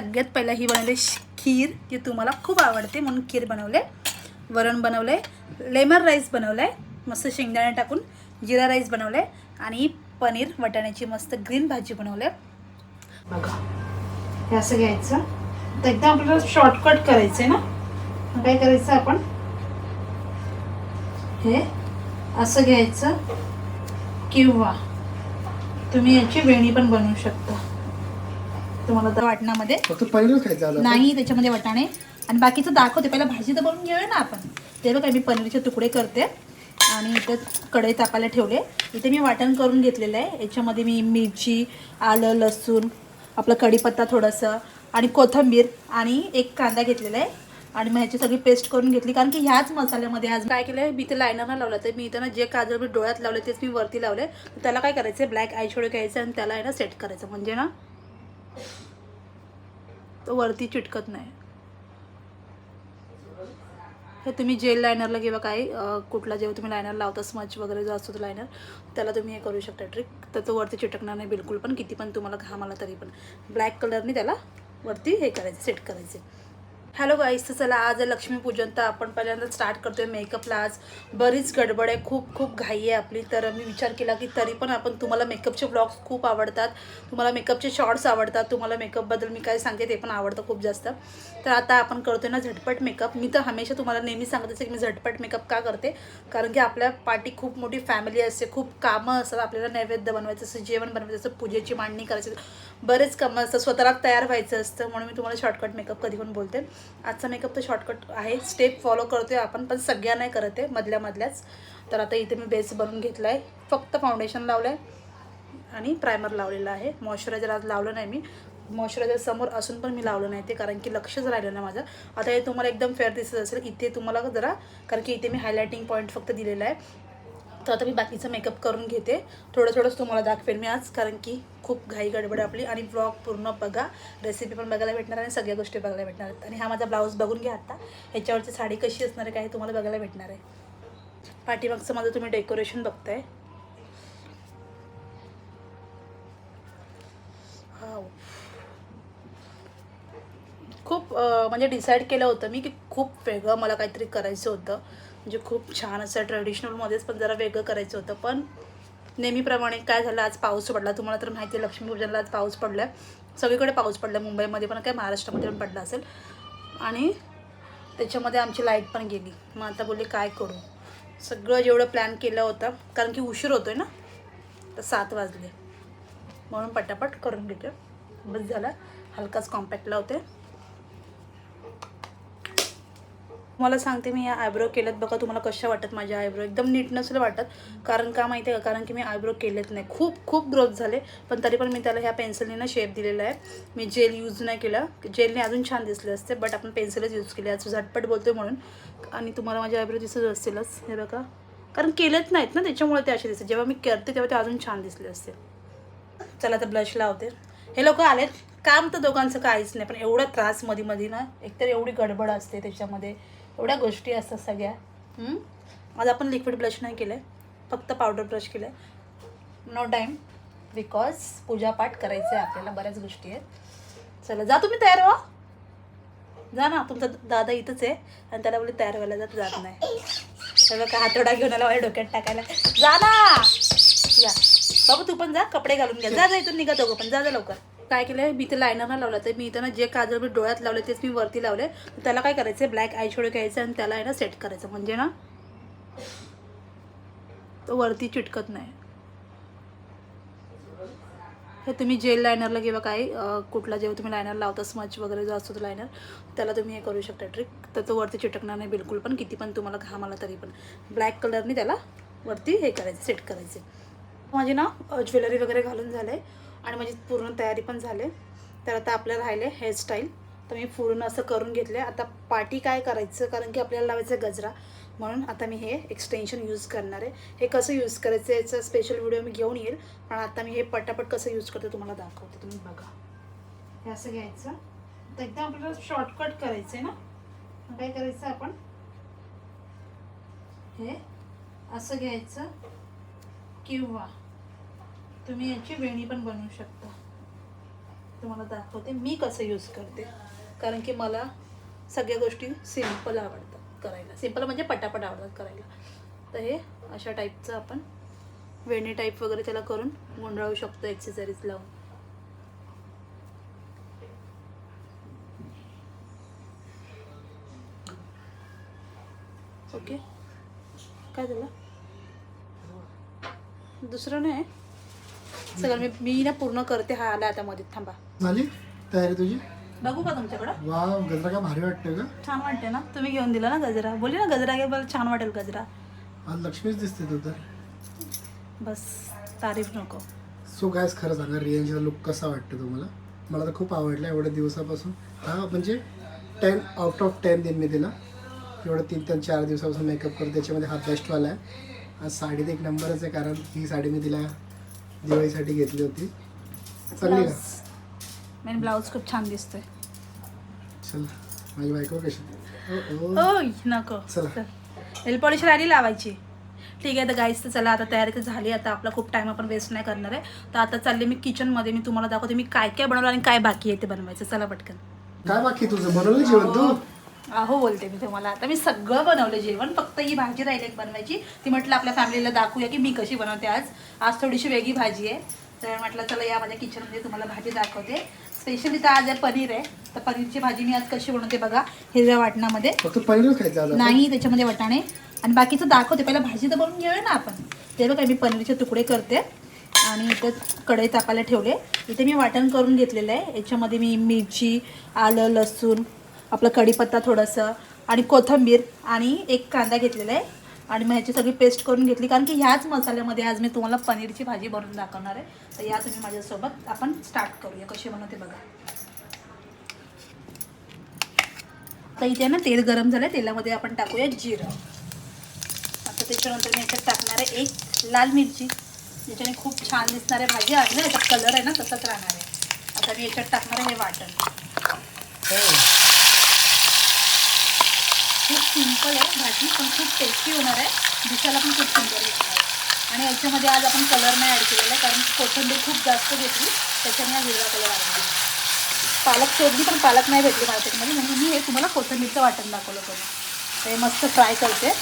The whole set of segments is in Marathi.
सगळ्यात पहिला ही बनवले खीर जी तुम्हाला खूप आवडते म्हणून खीर बनवले. वरण बनवले लेमन राईस बनवलं आहे मस्त शेंगदाणे टाकून जिरा राईस बनवलं आहे आणि पनीर वटाण्याची मस्त ग्रीन भाजी बनवली. बघा हे असं घ्यायचं. तर एकदम आपल्याला शॉर्टकट करायचं आहे ना काय करायचं आपण? हे असं घ्यायचं. किंवा तुम्ही याची वेणी पण बनवू शकता. तुम्हाला तर वाटणामध्ये. फक्त पनीरच खायचं आलं नाही त्याच्यामध्ये वाटाणे. आणि बाकीचं दाखवते. पहिला भाजी तर बनवून घेऊया ना आपण. ते बघा मी पनीरचे तुकडे करते. आणि इथं कढई तापायला ठेवले. इथे मी वाटण करून घेतलेलं आहे. याच्यामध्ये मी मिरची आलं लसूण आपलं कढीपत्ता थोडंसं आणि कोथिंबीर आणि एक कांदा घेतलेला आहे. आणि मग ह्याची सगळी पेस्ट करून घेतली. कारण की ह्याच मसाल्यामध्ये आज काय केलं आहे मी ते लायनरला लावलं तर मी इथं ना जे काजळ मी डोळ्यात लावले तेच मी वरती लावले. त्याला काय करायचं ब्लॅक आय शेडो घ्यायचं आणि त्याला आहे ना सेट करायचं. म्हणजे ना तो वरती चिटकत नाही. हे तुम्ही जेल लायनरला किंवा काही कुठला जेव्हा तुम्ही लायनर लावता स्मच वगैरे जो असतो तो लायनर त्याला तुम्ही हे करू शकता ट्रिक तर तो वरती चिटकणार नाही बिलकुल पण किती पण तुम्हाला घाम आला तरी पण. ब्लॅक कलरनी त्याला वरती हे करायचं सेट करायचे. हॅलो गाईस तर चला आज आहे लक्ष्मीपूजन तर आपण पहिल्यांदा स्टार्ट करतोय मेकअपला आज. बरीच गडबड आहे खूप खूप घाई आहे आपली. तर मी विचार केला की तरी पण आपण तुम्हाला मेकअपचे ब्लॉग्स खूप आवडतात. तुम्हाला मेकअपचे शॉर्ट्स आवडतात. तुम्हाला मेकअपबद्दल मी काय सांगते ते पण आवडतं खूप जास्त. तर आता आपण करतोय ना झटपट मेकअप मी तर हमेशा तुम्हाला नेहमी सांगत असते की मी झटपट मेकअप का करते? कारण की आपल्या पाठी खूप मोठी फॅमिली असते खूप कामं असतात. आपल्याला नैवेद्य बनवायचं असतं जेवण बनवायचं असतं पूजेची मांडणी करायची बरेच कामं असतात. स्वतःला तयार व्हायचं असतं. म्हणून मी तुम्हाला शॉर्टकट मेकअप कधी पण बोलते. आजचा मेकअप तर शॉर्टकट आहे. स्टेप फॉलो करतोय आपण पण सगळ्या नाही करत आहे मधल्या मधल्याच. तर आता इथे मी बेस बनवून घेतला आहे फक्त फाउंडेशन लावलं आहे आणि प्रायमर लावलेला आहे. मॉइश्चरायझर आज लावलं नाही मी. मॉइश्चरायझर समोर असून पण मी लावलं नाही ते कारण की लक्षच राहिलं नाही माझं. आता हे तुम्हाला एकदम फेअर दिसत असेल. इथे तुम्हाला जरा कारण की इथे मी हायलायटिंग पॉईंट फक्त दिलेला आहे. तर आता मी बाकीचं मेकअप करून घेते. थोडं थोडंच तुम्हाला दाखवेल मी आज कारण की खूप घाई गडबड आपली. आणि ब्लॉग पूर्ण बघा. रेसिपी पण बघायला भेटणार आणि सगळ्या गोष्टी बघायला भेटणार आहेत. आणि हा माझा ब्लाऊज बघून घ्या आता. ह्याच्यावरची साडी कशी असणार आहे काय तुम्हाला बघायला भेटणार आहे. पाठीमागचं माझं तुम्ही डेकोरेशन बघताय. हाव. खूप म्हणजे डिसाईड केलं होतं मी की खूप वेगळं मला काहीतरी करायचं होतं. म्हणजे खूप छान असं ट्रेडिशनलमध्येच पण जरा वेगळं करायचं होतं. पण नेहमीप्रमाणे काय झालं आज पाऊस पडला. तुम्हाला तर माहिती आहे लक्ष्मीपूजनला आज पाऊस पडला आहे सगळीकडे पाऊस पडला मुंबईमध्ये पण काय महाराष्ट्रामध्ये पण पडला असेल. आणि त्याच्यामध्ये आमची लाइट पण गेली. मग आता बोलले काय करू? सगळं जेवढं प्लॅन केलं होतं कारण की उशीर होतोय ना तर सात वाजले. म्हणून पटापट करून घेते बस झाला. हलकाच कॉम्पॅक्ट लावते तुम्हाला सांगते मी या आयब्रो केल्यात बघा तुम्हाला कशा वाटत माझ्या आयब्रो? एकदम नीट नसेल वाटत. कारण का माहिती आहे का? कारण की मी आयब्रो केलेत नाही. खूप खूप ग्रोथ झाले. पण तरी पण मी त्याला ह्या पेन्सिलने ना शेप दिलेला आहे. मी जेल यूज नाही केला. जेलने अजून छान दिसले असते बट आपण पेन्सिलच यूज केली. आज झटपट बोलतोय म्हणून. आणि तुम्हाला माझे आयब्रो दिसत असतीलच. हे बघा. कारण केलेच नाहीत ना त्याच्यामुळे ते असे दिसते जेव्हा मी करते तेव्हा ते अजून छान दिसले असते. चला तर ब्लश लावते. हे लोक आलेत. काम तर दोघांचं काहीच नाही पण एवढा त्रासमध्ये मध्ये ना एकतर एवढी गडबड असते त्याच्यामध्ये. एवढ्या गोष्टी असतात सगळ्या. आज आपण लिक्विड ब्लश नाही केलं आहे फक्त पावडर ब्रश केलं आहे नो टाईम बिकॉज पूजापाठ करायचं आहे आपल्याला बऱ्याच गोष्टी आहेत. चला जा तुम्ही तयार व्हा. जा ना तुमचा दादा इथंच आहे. आणि त्याला बोलले तयार व्हायला जात जात नाही. सगळं का हातोडा घेऊन आला माझ्या डोक्यात टाकायला. जा ना! या बाबू तू पण जा कपडे घालून घ्या जा जा इथून निघा दोघं पण. जा जा लवकर. काय केलंय? मी ते लायनरला लावलं. तर मी इथं ना जे काजल मी डोळ्यात लावले तेच मी वरती लावले तर त्याला काय करायचं ब्लॅक आय शेडो घ्यायचं आणि त्याला आहे ना सेट करायचं. म्हणजे ना तो वरती चिटकत नाही. हे तुम्ही जेल लायनरला किंवा काही कुठला जेव्हा तुम्ही लायनर लावता स्मच वगैरे जो असतो तो लायनर त्याला तुम्ही हे करू शकता ट्रिक तर तो वरती चिटकणार नाही बिलकुल पण किती पण तुम्हाला घाम आला तरी पण. ब्लॅक कलरनी त्याला वरती हे करायचं सेट करायचे. माझी ना ज्वेलरी वगैरे घालून झालं आहे आणि माझी पूर्ण तयारी पण झाले. तर आता आपल्याला राहिले हेअरस्टाईल तर मी पूर्ण असं करून घेतले आता पाठी काय करायचं? कारण की आपल्याला लावायचं आहे गजरा. म्हणून आता मी हे एक्सटेन्शन यूज करणार आहे. हे कसं यूज करायचं याचा स्पेशल व्हिडिओ मी घेऊन येईल. पण आता मी हे पटापट कसं यूज करते तुम्हाला दाखवते. तुम्ही बघा. हे असं घ्यायचं. तर एकदम आपल्याला शॉर्टकट करायचं आहे ना काय करायचं आपण? हे असं घ्यायचं. किंवा तुम्ही याची वेणी पण बनवू शकता. तुम्हाला दाखवते मी कसं यूज करते. कारण की मला सगळ्या गोष्टी सिंपल आवडतात करायला. सिंपल म्हणजे पटापट आवडतात करायला. तर हे अशा टाईपचं आपण वेणी टाईप वगैरे त्याला करून गुंडाळू शकतो एक्सेसरीज लावून. ओके काय झालं? दुसरं नाही. सगळं मी मी ना पूर्ण करते. हा आला आता मध्ये थांबा. झाली? तयारी तुझी? बघू का तुमच्याकडं? वा गजरा का भारी वाटतं का छान वाटते ना? तुम्ही घेऊन दिला ना गजरा? बोलली ना गजरा घे बरं छान वाटेल गजरा. आज लक्ष्मीच दिसते तू तर. बस तारीफ नको. सो गायस खरं सांगा रियांचा लुक कसा वाटतो तुम्हाला? मला तर खूप आवडला एवढ्या दिवसापासून. हा म्हणजे टेन आउट ऑफ टेन देईन मी तिला एवढं तीन तीन चार दिवसापासून मेकअप करतो त्याच्यामध्ये हा बेस्टवाला आहे. आज साडीत एक नंबरच आहे कारण ही साडी मी तिला दिवाळीसाठी घेतली होती. चांगली का? मेन ब्लाऊज खूप छान दिसतोय. चल माझी बायको कशी? ओ, ओ. ओय नको. चला. नेल पॉलिश राहिली लावायची. ठीक आहे तर गाईस तर चला आता तयारी तर झाली. आता आपला खूप टाइम आपण वेस्ट नाही करणार आहे. तर आता चालले मी किचनमध्ये मी तुम्हाला दाखवते मी काय काय बनवलं आणि काय बाकी आहे ते बनवायचं. चला पटकन. काय बाकी तुझं? बनवलं जेवण तू? अहो बोलते मी तुम्हाला. आता मी सगळं बनवलं जेवण फक्त ही भाजी राहिली एक बनवायची. ती म्हटलं आपल्या फॅमिलीला दाखवूया की मी कशी बनवते आज. आज थोडीशी वेगळी भाजी आहे. तर म्हटलं चला या माझ्या किचनमध्ये तुम्हाला भाजी दाखवते. स्पेशली तर आज आहे पनीर आहे. तर पनीरची भाजी मी आज कशी बनवते बघा हिरव्या वाटणामध्ये. फक्त पनीरच खायचं आज आपण. नाही त्याच्यामध्ये वाटाणे. आणि बाकीचं दाखवते. पहिला भाजी तर बनवून घेऊया ना आपण. ते बघा मी पनीरचे तुकडे करते. आणि इथं कढई तापायला ठेवले. इथे मी वाटण करून घेतलेलं आहे. याच्यामध्ये मी मिरची आलं लसूण आपला कढीपत्ता थोडंसं आणि कोथिंबीर आणि एक कांदा घेतलेला आहे. आणि मग ह्याची सगळी पेस्ट करून घेतली. कारण की ह्याच मसाल्यामध्ये आज मी तुम्हाला पनीरची भाजी बनवून दाखवणार आहे. तर या तुम्ही माझ्यासोबत आपण स्टार्ट करूया. कशी बनवते बघा. आता इथे ना तेल गरम झालं तेलामध्ये आपण टाकूया जिरं. आता त्याच्यानंतर मी याच्यात टाकणार आहे एक लाल मिरची. ज्याच्याने खूप छान दिसणारे भाजी आज ना याचा कलर आहे ना तसंच राहणार आहे. आता मी याच्यात टाकणार आहे हे वाटण. हो. खूप सिंपल आहे. भाजी पण खूप टेस्टी होणार आहे. दिसायला पण खूप सुंदर दिसणार आहे. आणि याच्यामध्ये आज आपण कलर नाही ॲड केलेला आहे कारण कोथिंबीर खूप जास्त घेतली. त्याच्याने हा हिरवा कलर आणला पालक शोधली पण पालक नाही भेटली मार्केटमध्ये म्हणून मी हे तुम्हाला कोथिंबीरचं वाटण दाखवलं करून हे मस्त फ्राय करते.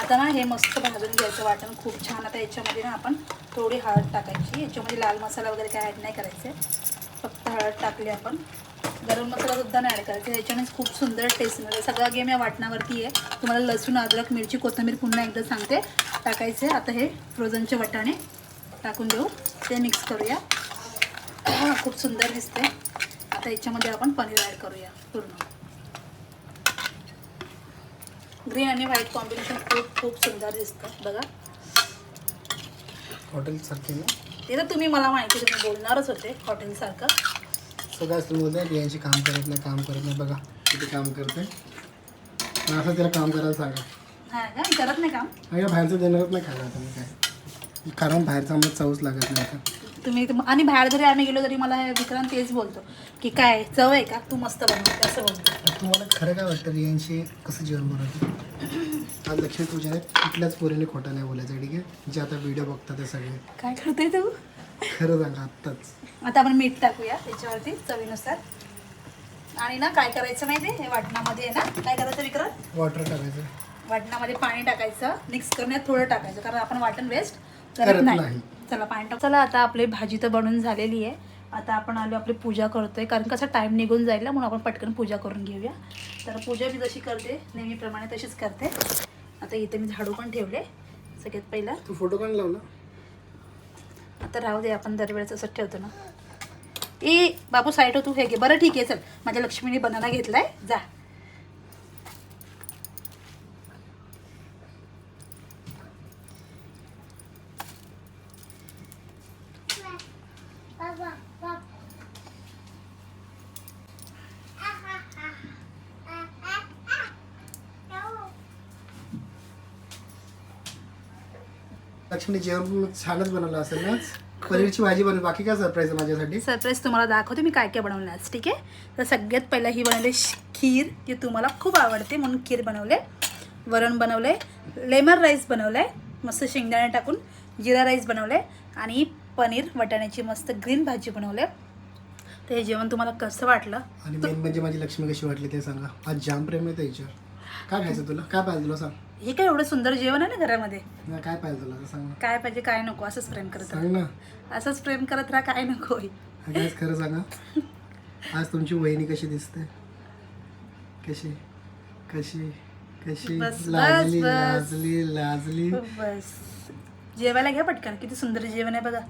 आता ना हे मस्त भाजून घ्यायचं वाटण. खूप छान आता याच्यामध्ये ना आपण थोडी हळद टाकायची. याच्यामध्ये लाल मसाला वगैरे काय ॲड नाही करायचे. फक्त हळद टाकली आपण. गरम मसाला सुद्धा नाही ॲड करायचा. याच्यानेच खूप सुंदर टेस्ट मिळते. सगळा गेम या वाटणावरती आहे. तुम्हाला लसूण अद्रक मिरची कोथिंबीर पुन्हा एकदा सांगते. टाकायचे. आता हे फ्रोझनचे वटाणे टाकून देऊ. ते मिक्स करूया. खूप सुंदर दिसते आता याच्यामध्ये आपण पनीर ॲड करूया पूर्ण. ग्रीन आणि व्हाईट कॉम्बिनेशन खूप खूप सुंदर दिसतं. बघा. हॉटेलसारखी ते तर तुम्ही मला माहिती तुम्ही बोलणारच होते हॉटेलसारखं सो काय तुम्ही बोलताय रियांशी काम करत नाही काम करत नाही. बघा किती काम करते असं तिला काम करायला सांगा. हां का? करत नाही काम? अगं बाहेरचं देणारच नाही खायला आता मी काय. कारण बाहेरचं आम्हाला चवच लागत नाही आता. तुम्ही आणि बाहेर जरी आम्ही गेलो तरी मला विक्रांत तेच बोलतो की काय चव आहे का? तू मस्त बनवते असं बोलतो. तर तुम्हाला खरं काय वाटतं रियांशी कसं जेवण बनवते? आज लक्ष्मी पूजन आहे कुठल्याच पोरीने खोटं नाही बोलायचं ठीक आहे? जे आता व्हिडिओ बघतात ते सगळे. काय करते तू? खरं सांगा आत्ताच. आता आपण मीठ टाकूया त्याच्यावरती चवीनुसार. आणि ना काय करायचं माहिती आहे? हे वाटणामध्ये आहे ना काय करायचं विक्रांत वॉटर टाकायचं. वाटणामध्ये पाणी टाकायचं मिक्स करण्यात थोडं टाकायचं कारण आपण वाटण वेस्ट करत करत नाही. नाही. चला पाणी टाक. चला आता आपली भाजी तर बनून झालेली आहे. आता आपण आलो आपली पूजा करतोय कारण कसं टाईम निघून जाईल ना म्हणून आपण पटकन पूजा करून घेऊया. तर पूजा मी जशी करते नेहमीप्रमाणे तशीच करते. आता इथे मी झाडू पण ठेवले सगळ्यात पहिला. तू फोटो काढ लावला? तर राहू दे आपण दरवेळेस असंच ठेवतो ना. ए बापू साईड हो तू हे घे. बरं ठीक आहे चल. माझ्या लक्ष्मीने बनाना घेतलाय. जा. लक्ष्मी जेवण छानच बनवलं असेल ना पनीरची भाजी बनवली बाकी काय सरप्राईज आहे माझ्यासाठी? सरप्राईज तुम्हाला दाखवते मी काय काय बनवलं आज ठीक आहे? तर सगळ्यात पहिला ही बनवली खीर जी तुम्हाला खूप आवडते म्हणून खीर बनवले. वरण बनवले लेमन राईस बनवले मस्त शेंगदाणे टाकून जिरा राईस बनवले आणि पनीर वटाण्याची मस्त ग्रीन भाजी बनवले. तर हे जेवण तुम्हाला कसं वाटलं? आणि मेन म्हणजे माझी लक्ष्मी कशी वाटली ते सांगा. आज जाम प्रेम आहे त्याच्यावर. काय खायचं तुला? काय पाहिजे तुला सांग. हे काय एवढं सुंदर जेवण आहे ना घरामध्ये? नाही, काय पाहिजे तुला? सांग ना. काय पाहिजे काय नको? असंच प्रेम करत सांग ना. राहा असंच प्रेम करत राहा काय नको अगं, आज खरं सांगा. आज तुमची वहिनी कशी दिसते? कशी? कशी? कशी? बस, बस, लाजली बस. लाजली लाजली. बस. जेवायला घ्या पटकन किती सुंदर जेवण आहे बघा.